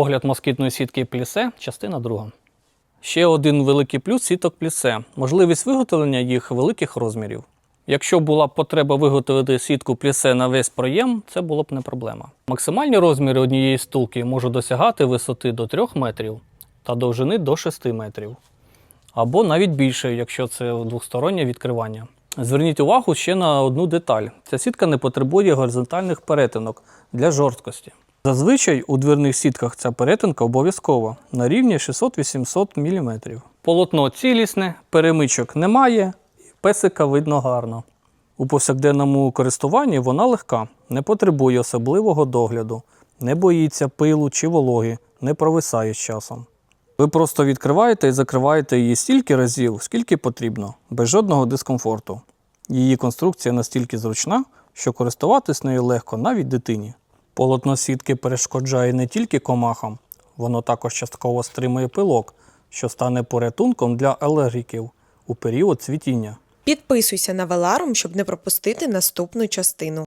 Огляд москітної сітки плісе, частина друга. Ще один великий плюс сіток плісе можливість виготовлення їх великих розмірів. Якщо була б потреба виготовити сітку плісе на весь проєм, це було б не проблема. Максимальні розміри однієї стулки можуть досягати висоти до 3 метрів та довжини до 6 метрів. Або навіть більше, якщо це двостороннє відкривання. Зверніть увагу ще на одну деталь: ця сітка не потребує горизонтальних перетинок для жорсткості. Зазвичай у дверних сітках ця перетинка обов'язкова на рівні 600-800 мм. Полотно цілісне, перемичок немає, песика видно гарно. У повсякденному користуванні вона легка, не потребує особливого догляду, не боїться пилу чи вологи, не провисає з часом. Ви просто відкриваєте і закриваєте її стільки разів, скільки потрібно, без жодного дискомфорту. Її конструкція настільки зручна, що користуватись нею легко навіть дитині. Полотно сітки перешкоджає не тільки комахам, воно також частково стримує пилок, що стане порятунком для алергіків у період цвітіння. Підписуйся на Веларум, щоб не пропустити наступну частину.